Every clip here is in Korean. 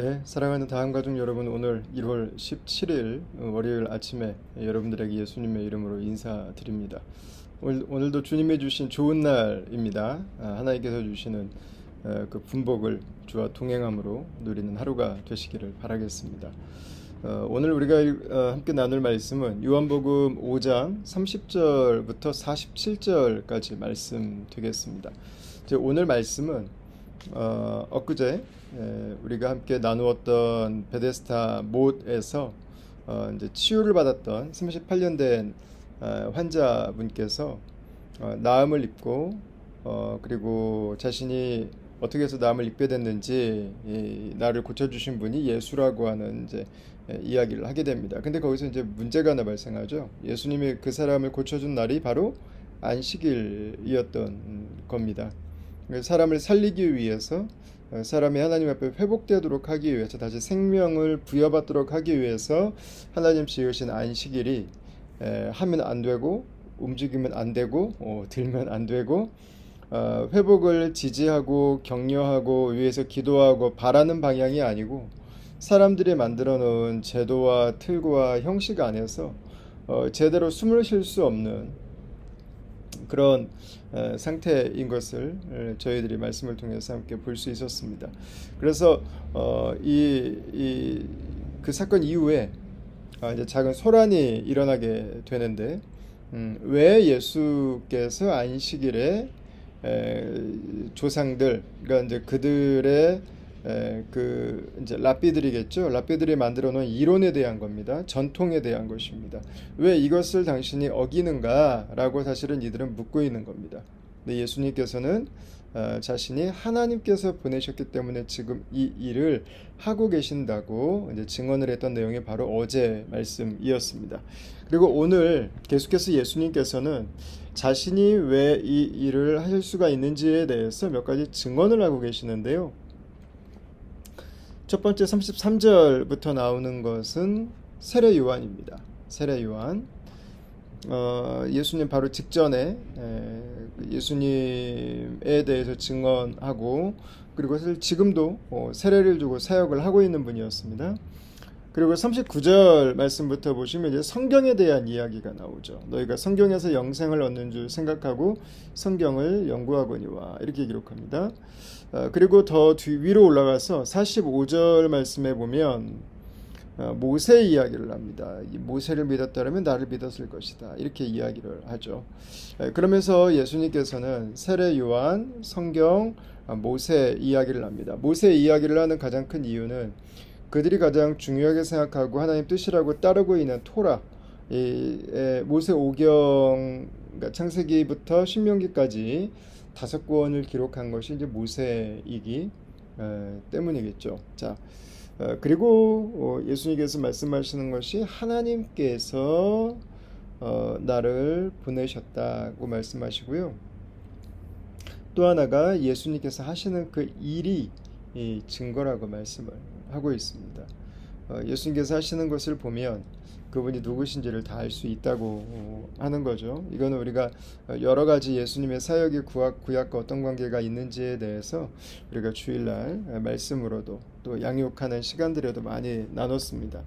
네, 사랑하는 다음 가족 여러분, 오늘 1월 17일 월요일 아침에 여러분들에게 예수님의 이름으로 인사드립니다. 오늘, 오늘도 주님이 주신 좋은 날입니다. 아, 하나님께서 주시는 어, 그 분복을 주와 동행함으로 누리는 하루가 되시기를 바라겠습니다. 어, 오늘 우리가 일- 어, 함께 나눌 말씀은 요한복음 5장 30절부터 47절까지 말씀 되겠습니다. 오늘 말씀은 어, 엊그제 에, 우리가 함께 나누었던 베데스타 못에서 어, 이제 치유를 받았던 38년 된 어, 환자분께서 어, 나음을 입고 어, 그리고 자신이 어떻게 해서 나음을 입게 됐는지 이, 나를 고쳐주신 분이 예수라고 하는 이제 에, 이야기를 하게 됩니다. 근데 거기서 이제 문제가 하나 발생하죠. 예수님이 그 사람을 고쳐준 날이 바로 안식일이었던 음, 겁니다. 사람을 살리기 위해서 어, 사람이 하나님 앞에 회복되도록 하기 위해서 다시 생명을 부여받도록 하기 위해서 하나님 지으신 안식일이 에, 하면 안 되고 움직이면 안 되고 어, 들면 안 되고 어, 회복을 지지하고 격려하고 위해서 기도하고 바라는 방향이 아니고 사람들이 만들어 놓은 제도와 틀과 형식 안에서 어, 제대로 숨을 쉴 수 없는 그런 어, 상태인 것을 어, 저희들이 말씀을 통해서 함께 볼 수 있었습니다. 그래서 어, 이그 사건 이후에 아, 이제 작은 소란이 일어나게 되는데 음, 왜 예수께서 안식일에 에, 조상들 그러니까 이제 그들의 에, 그 이제 랍비들이겠죠. 랍비들이 만들어 놓은 이론에 대한 겁니다. 전통에 대한 것입니다. 왜 이것을 당신이 어기는가라고 사실은 이들은 묻고 있는 겁니다. 근데 예수님께서는 어, 자신이 하나님께서 보내셨기 때문에 지금 이 일을 하고 계신다고 이제 증언을 했던 내용이 바로 어제 말씀이었습니다. 그리고 오늘 계속해서 예수님께서는 자신이 왜 이 일을 하실 수가 있는지에 대해서 몇 가지 증언을 하고 계시는데요. 첫 번째 33절부터 나오는 것은 세례 요한입니다. 세례 요한. 어, 예수님 바로 직전에 에, 예수님에 대해서 증언하고 그리고 사실 지금도 어, 세례를 주고 사역을 하고 있는 분이었습니다. 그리고 39절 말씀부터 보시면 이제 성경에 대한 이야기가 나오죠. 너희가 성경에서 영생을 얻는 줄 생각하고 성경을 연구하거니와 이렇게 기록합니다. 어, 그리고 더 뒤 위로 올라가서 45절 말씀에 보면 어, 모세 이야기를 합니다. 이 모세를 믿었다면 나를 믿었을 것이다. 이렇게 이야기를 하죠. 에, 그러면서 예수님께서는 세례 요한, 성경, 아, 모세 이야기를 합니다. 모세 이야기를 하는 가장 큰 이유는 그들이 가장 중요하게 생각하고 하나님 뜻이라고 따르고 있는 토라, 모세 오경 그러니까 창세기부터 신명기까지 다섯 권을 기록한 것이 이제 모세이기 에, 때문이겠죠. 자. 어, 그리고 어, 예수님께서 말씀하시는 것이 하나님께서 어, 나를 보내셨다고 말씀하시고요. 또 하나가 예수님께서 하시는 그 일이 이 증거라고 말씀을 하고 있습니다. 어, 예수님께서 하시는 것을 보면 그분이 누구신지를 다 알 수 있다고 어, 하는 거죠. 이거는 우리가 어, 여러 가지 예수님의 사역의 구약, 구약과 어떤 관계가 있는지에 대해서 우리가 주일날 어, 말씀으로도 또 양육하는 시간들에도 많이 나눴습니다.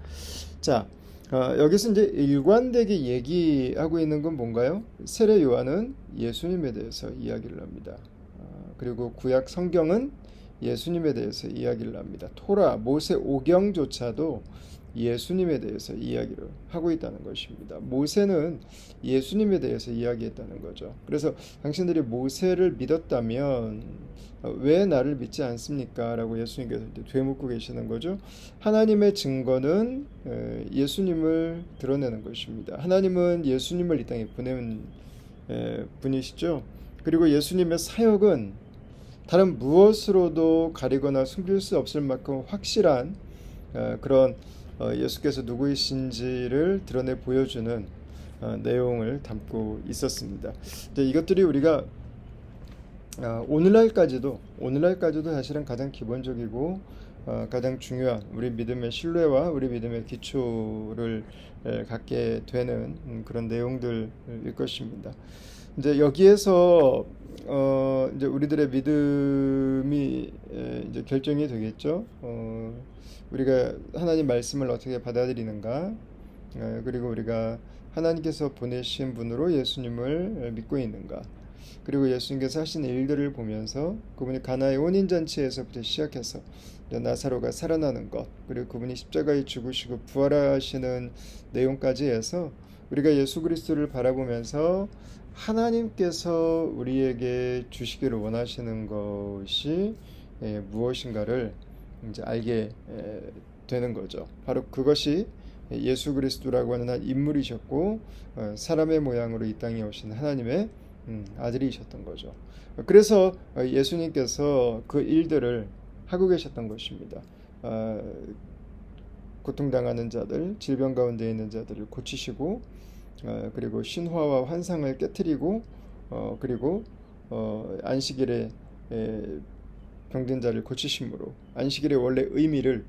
자, 어, 여기서 이제 일관되게 얘기하고 있는 건 뭔가요? 세례 요한은 예수님에 대해서 이야기를 합니다. 어, 그리고 구약 성경은 예수님에 대해서 이야기를 합니다. 토라, 모세 오경조차도 예수님에 대해서 이야기를 하고 있다는 것입니다. 모세는 예수님에 대해서 이야기했다는 거죠. 그래서 당신들이 모세를 믿었다면 어, 왜 나를 믿지 않습니까? 라고 예수님께서 되묻고 계시는 거죠. 하나님의 증거는 에, 예수님을 드러내는 것입니다. 하나님은 예수님을 이 땅에 보내는 에, 분이시죠. 그리고 예수님의 사역은 다른 무엇으로도 가리거나 숨길 수 없을 만큼 확실한 어, 그런 어, 예수께서 누구이신지를 드러내 보여주는 어, 내용을 담고 있었습니다. 이것들이 우리가 어, 오늘날까지도 오늘날까지도 사실은 가장 기본적이고 어, 가장 중요한 우리 믿음의 신뢰와 우리 믿음의 기초를 에, 갖게 되는 음, 그런 내용들일 것입니다. 이제 여기에서 어, 이제 우리들의 믿음이 에, 이제 결정이 되겠죠. 어, 어, 우리가 하나님 말씀을 어떻게 받아들이는가 어, 그리고 우리가 하나님께서 보내신 분으로 예수님을 믿고 있는가 그리고 예수님께서 하신 일들을 보면서 그분이 가나의 혼인 잔치에서부터 시작해서 나사로가 살아나는 것 그리고 그분이 십자가에 죽으시고 부활하시는 내용까지 해서 우리가 예수 그리스도를 바라보면서 하나님께서 우리에게 주시기를 원하시는 것이 예, 무엇인가를 이제 알게 에, 되는 거죠. 바로 그것이 예수 그리스도라고 하는 한 인물이셨고 어, 사람의 모양으로 이 땅에 오신 하나님의 음, 아들이셨던 거죠. 그래서 어, 예수님께서 그 일들을 하고 계셨던 것입니다. 어, 고통당하는 자들, 질병 가운데 있는 자들을 고치시고 어, 그리고 신화와 환상을 깨뜨리고 어, 그리고 어, 안식일에 에, 병든 자를 고치심으로 안식일의 원래 의미를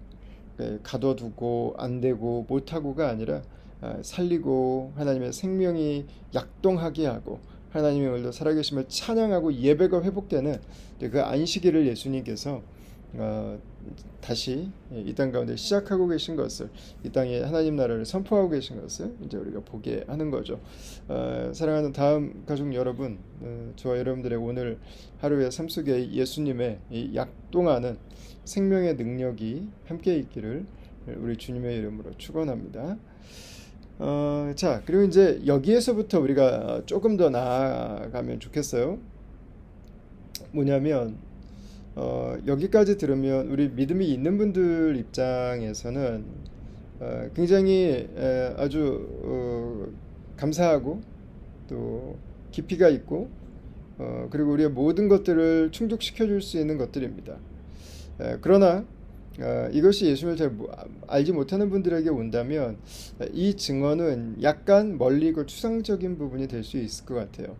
에, 가둬두고 안 되고 못하고가 아니라 아, 살리고 하나님의 생명이 약동하게 하고 하나님의 오늘도 살아계심을 찬양하고 예배가 회복되는 그 안식일을 예수님께서 어, 다시 이 땅 가운데 시작하고 계신 것을 이 땅에 하나님 나라를 선포하고 계신 것을 이제 우리가 보게 하는 거죠. 어, 사랑하는 다음 가족 여러분, 어, 저와 여러분들의 오늘 하루의 삶 속에 예수님의 이 약동하는 생명의 능력이 함께 있기를 우리 주님의 이름으로 축원합니다. 어, 자, 그리고 이제 여기에서부터 우리가 조금 더 나아가면 좋겠어요. 뭐냐면 어, 여기까지 들으면 우리 믿음이 있는 분들 입장에서는 어, 굉장히 에, 아주 어, 감사하고 또 깊이가 있고 어, 그리고 우리의 모든 것들을 충족시켜 줄 수 있는 것들입니다. 에, 그러나 어, 이것이 예수님을 잘 모- 알지 못하는 분들에게 온다면 이 증언은 약간 멀리 고 추상적인 부분이 될 수 있을 것 같아요.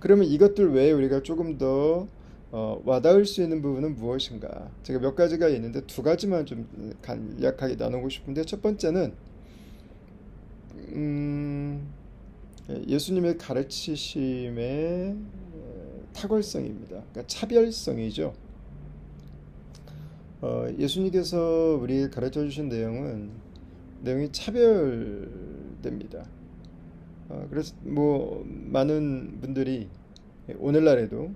그러면 이것들 외에 우리가 조금 더 어, 와닿을 수 있는 부분은 무엇인가? 제가 몇 가지가 있는데 두 가지만 좀 간략하게 나누고 싶은데 첫 번째는 음, 예수님의 가르치심의 어, 탁월성입니다. 그러니까 차별성이죠. 어, 예수님께서 우리에게 가르쳐 주신 내용은 내용이 차별됩니다. 어, 그래서 뭐 많은 분들이 오늘날에도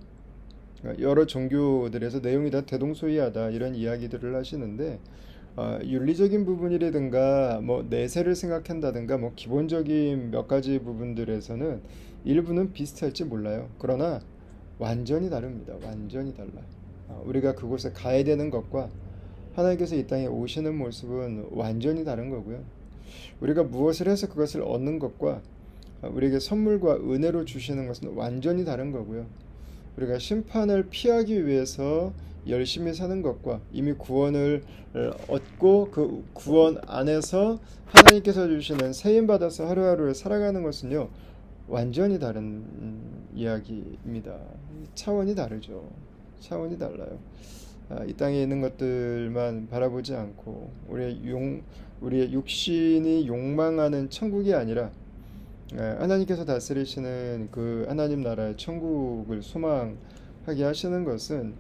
여러 종교들에서 내용이 다 대동소이하다 이런 이야기들을 하시는데 어, 윤리적인 부분이라든가 뭐 내세를 생각한다든가 뭐 기본적인 몇 가지 부분들에서는 일부는 비슷할지 몰라요. 그러나 완전히 다릅니다. 완전히 달라. 어, 우리가 그곳에 가야 되는 것과 하나님께서 이 땅에 오시는 모습은 완전히 다른 거고요. 우리가 무엇을 해서 그것을 얻는 것과 어, 우리에게 선물과 은혜로 주시는 것은 완전히 다른 거고요. 우리가 심판을 피하기 위해서 열심히 사는 것과 이미 구원을 얻고 그 구원 안에서 하나님께서 주시는 세임 받아서 하루하루를 살아가는 것은요 완전히 다른 음, 이야기입니다. 차원이 다르죠. 차원이 달라요. 아, 이 땅에 있는 것들만 바라보지 않고 우리의 용 우리의 육신이 욕망하는 천국이 아니라 예, 하나님께서 다스리시는 그 하나님 나라의 천국을 소망하게 하시는 것은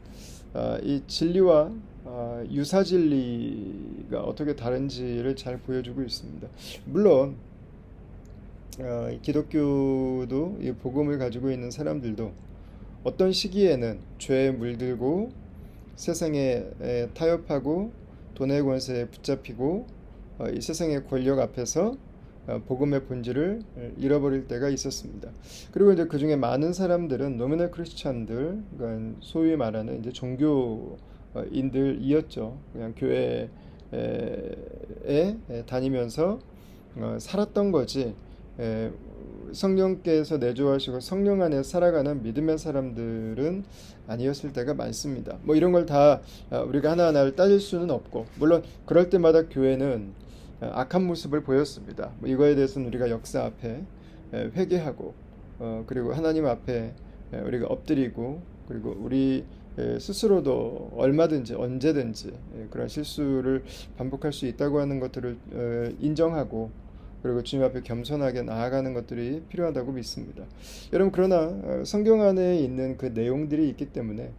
아, 이 진리와 아, 유사 진리가 어떻게 다른지를 잘 보여주고 있습니다. 물론 어, 이 기독교도 이 복음을 가지고 있는 사람들도 어떤 시기에는 죄에 물들고 세상에 에, 타협하고 돈의 권세에 붙잡히고 어, 이 세상의 권력 앞에서 어, 복음의 본질을 잃어버릴 때가 있었습니다. 그리고 이제 그 중에 많은 사람들은 노미널 크리스찬들, 그러니까 소위 말하는 이제 종교인들이었죠. 그냥 교회에 다니면서 어, 살았던 거지. 에, 성령께서 내주하시고 성령 안에 살아가는 믿음의 사람들은 아니었을 때가 많습니다. 뭐 이런 걸다 어, 우리가 하나하나를 따질 수는 없고 물론 그럴 때마다 교회는 어, 악한 모습을 보였습니다. 뭐 이거에 대해서는 우리가 역사 앞에 에, 회개하고 어, 그리고 하나님 앞에 에, 우리가 엎드리고 그리고 우리 에, 스스로도 얼마든지 언제든지 에, 그런 실수를 반복할 수 있다고 하는 것들을 어, 인정하고 그리고 주님 앞에 겸손하게 나아가는 것들이 필요하다고 믿습니다. 여러분 그러나 어, 성경 안에 있는 그 내용들이 있기 때문에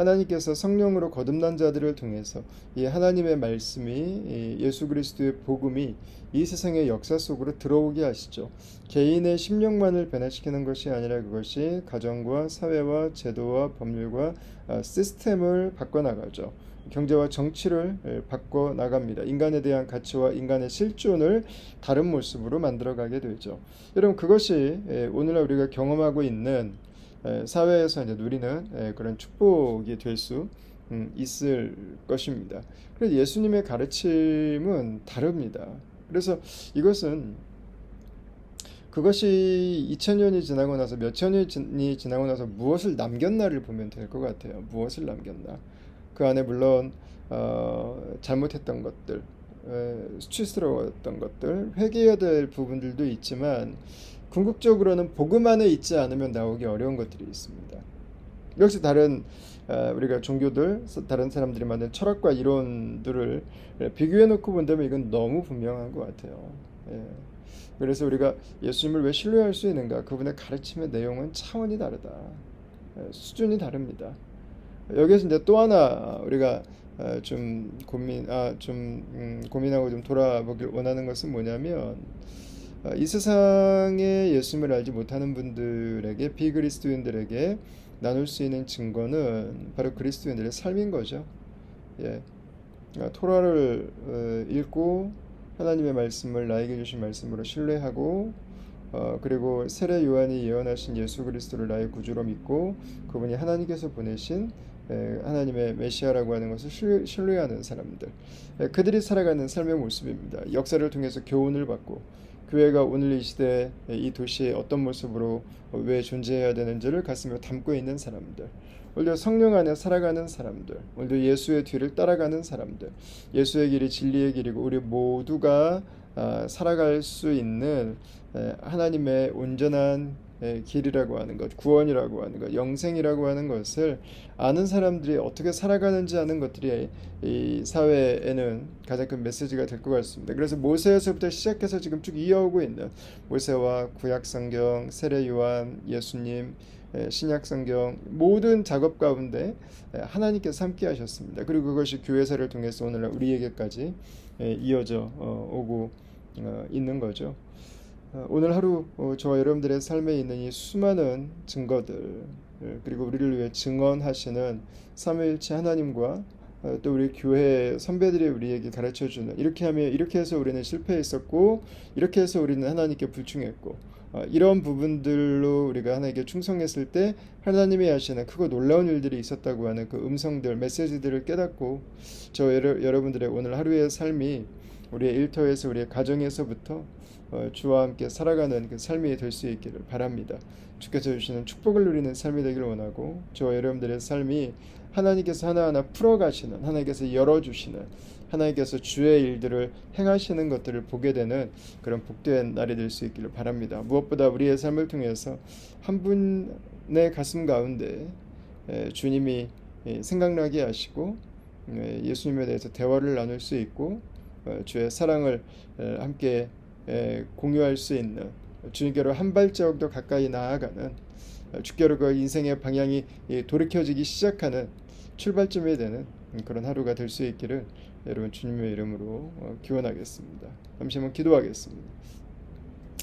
하나님께서 성령으로 거듭난 자들을 통해서 이 하나님의 말씀이 예수 그리스도의 복음이 이 세상의 역사 속으로 들어오게 하시죠. 개인의 심령만을 변화시키는 것이 아니라 그것이 가정과 사회와 제도와 법률과 아, 시스템을 바꿔 나가죠. 경제와 정치를 바꿔 나갑니다. 인간에 대한 가치와 인간의 실존을 다른 모습으로 만들어 가게 되죠. 여러분 그것이 오늘날 우리가 경험하고 있는 사회에서 이제 누리는 그런 축복이 될수 음, 있을 것입니다. 그래서 예수님의 가르침은 다릅니다. 그래서 이것은 그것이 2000년이 지나고 나서 몇천 년이 지나고 나서 무엇을 남겼나를 보면 될 것 같아요. 무엇을 남겼나. 그 안에 물론 어, 잘못했던 것들, 에, 수치스러웠던 것들, 회개해야 될 부분들도 있지만 궁극적으로는 복음 안에 있지 않으면 나오기 어려운 것들이 있습니다. 역시 다른 어, 우리가 종교들, 다른 사람들이 만든 철학과 이론들을 비교해 놓고 본다면 이건 너무 분명한 것 같아요. 예. 그래서 우리가 예수님을 왜 신뢰할 수 있는가? 그분의 가르침의 내용은 차원이 다르다. 예, 수준이 다릅니다. 여기서 이제 또 하나 우리가 어, 좀 고민, 아, 좀 음, 고민하고 좀 돌아보길 원하는 것은 뭐냐면 어, 이 세상에 예수님을 알지 못하는 분들에게 비그리스도인들에게 나눌 수 있는 증거는 바로 그리스도인들의 삶인 거죠. 예. 어, 토라를 어, 읽고 하나님의 말씀을 나에게 주신 말씀으로 신뢰하고 어, 그리고 세례 요한이 예언하신 예수 그리스도를 나의 구주로 믿고 그분이 하나님께서 보내신 에, 하나님의 메시아라고 하는 것을 신뢰, 신뢰하는 사람들 에, 그들이 살아가는 삶의 모습입니다. 역사를 통해서 교훈을 받고 교회가 오늘 이 시대 이 도시에 어떤 모습으로 왜 존재해야 되는지를 가슴에 담고 있는 사람들. 오늘도 성령 안에 살아가는 사람들, 오늘도 예수의 뒤를 따라가는 사람들, 예수의 길이 진리의 길이고 우리 모두가 아, 살아갈 수 있는 하나님의 온전한 길이라고 하는 것, 구원이라고 하는 것, 영생이라고 하는 것을 아는 사람들이 어떻게 살아가는지 하는 것들이 이 사회에는 가장 큰 메시지가 될 것 같습니다. 그래서 모세에서부터 시작해서 지금 쭉 이어오고 있는 모세와 구약 성경, 세례 요한, 예수님, 신약 성경 모든 작업 가운데 하나님께서 함께 하셨습니다. 그리고 그것이 교회사를 통해서 오늘날 우리에게까지 이어져 어, 오고 어, 있는 거죠. 어, 오늘 하루 어, 저와 여러분들의 삶에 있는 이 수많은 증거들 예, 그리고 우리를 위해 증언하시는 삼위일체 하나님과 어, 또 우리 교회 선배들이 우리에게 가르쳐 주는 이렇게 하면 이렇게 해서 우리는 실패했었고 이렇게 해서 우리는 하나님께 불충했고 이런 부분들로 우리가 하나님께 충성했을 때 하나님이 하시는 크고 놀라운 일들이 있었다고 하는 그 음성들 메시지들을 깨닫고 저 여러분들의 오늘 하루의 삶이 우리의 일터에서 우리의 가정에서부터 어, 주와 함께 살아가는 그 삶이 될 수 있기를 바랍니다. 주께서 주시는 축복을 누리는 삶이 되기를 원하고 저와 여러분들의 삶이 하나님께서 하나하나 풀어가시는 하나님께서 열어주시는 하나님께서 주의 일들을 행하시는 것들을 보게 되는 그런 복된 날이 될 수 있기를 바랍니다. 무엇보다 우리의 삶을 통해서 한 분의 가슴 가운데 주님이 생각나게 하시고 예수님에 대해서 대화를 나눌 수 있고 어, 주의 사랑을 함께 공유할 수 있는 주님께로 한 발자국 더 가까이 나아가는 주께로 그 인생의 방향이 돌이켜지기 시작하는 출발점이 되는 그런 하루가 될 수 있기를 여러분 주님의 이름으로 어, 기원하겠습니다. 잠시 한번 기도하겠습니다.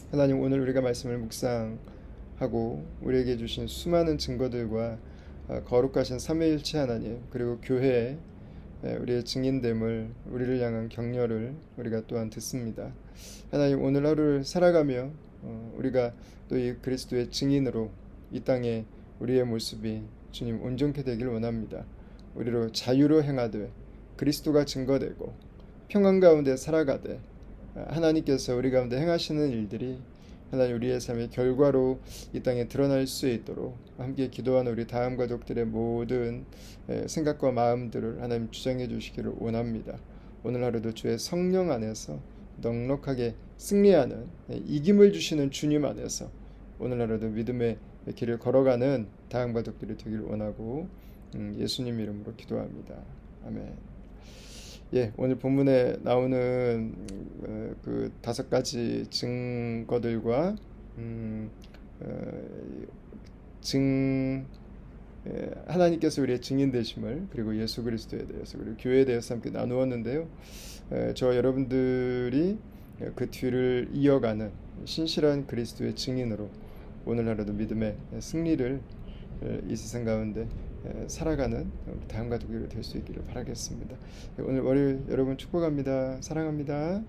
하나님 오늘 우리가 말씀을 묵상하고 우리에게 주신 수많은 증거들과 어, 거룩하신 삼위일체 하나님 그리고 교회 우리의 증인됨을 우리를 향한 격려를 우리가 또한 듣습니다. 하나님 오늘 하루를 살아가며 어, 우리가 또 이 그리스도의 증인으로 이 땅에 우리의 모습이 주님 온전케 되길 원합니다. 우리로 자유로 행하되 그리스도가 증거되고 평안 가운데 살아가되 하나님께서 우리 가운데 행하시는 일들이 하나님 우리의 삶의 결과로 이 땅에 드러날 수 있도록 함께 기도하는 우리 다음 가족들의 모든 생각과 마음들을 하나님 주장해 주시기를 원합니다. 오늘 하루도 주의 성령 안에서 넉넉하게 승리하는 이김을 주시는 주님 안에서 오늘 하루도 믿음의 길을 걸어가는 다음 가족들이 되길 원하고 음, 예수님 이름으로 기도합니다. 아멘. 예, 오늘 본문에 나오는 어, 그 다섯 가지 증거들과 음, 어, 증 예, 하나님께서 우리의 증인 되심을 그리고 예수 그리스도에 대해서 그리고 교회에 대해서 함께 나누었는데요. 예, 저 여러분들이 그 뒤를 이어가는 신실한 그리스도의 증인으로 오늘 하루도 믿음의 승리를 예, 이 세상 가운데 예, 살아가는 다음 가족이 될 수 있기를 바라겠습니다. 예, 오늘 월요일 여러분 축복합니다. 사랑합니다.